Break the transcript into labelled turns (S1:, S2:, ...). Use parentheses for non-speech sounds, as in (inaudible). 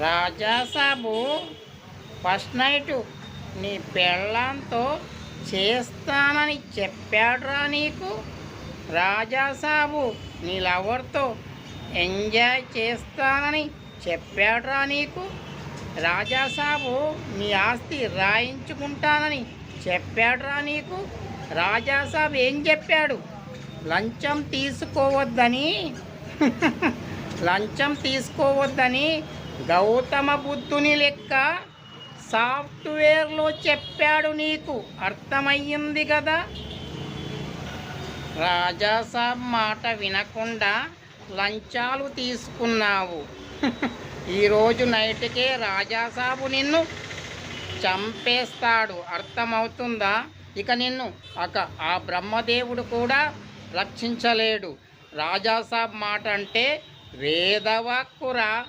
S1: Raja Saab first night నీ పెళ్ళంతో చేస్తానని చెప్పాడురా నీకు? రాజాసాబు నీ లవర్తో ఎంజాయ్ చేస్తానని చెప్పాడురా నీకు? రాజాసాబు నీ ఆస్తి రాయించుకుంటానని చెప్పాడురా నీకు? రాజాసాబు ఏం చెప్పాడు? లంచం తీసుకోవద్దని? (laughs) లంచం తీసుకోవద్దని గౌతమ బుద్ధుని లెక్క సాఫ్ట్వేర్లో చెప్పాడు నీకు. అర్థమయ్యింది కదా రాజాసాబ్ మాట వినకుండా లంచాలు తీసుకున్నావు. (laughs) ఈరోజు నైట్కే రాజాసాబు నిన్ను చంపేస్తాడు. అర్థమవుతుందా? ఇక నిన్ను అక ఆ బ్రహ్మదేవుడు కూడా రక్షించలేడు. రాజాసాబ్ మాట అంటే వేదవాక్కురా.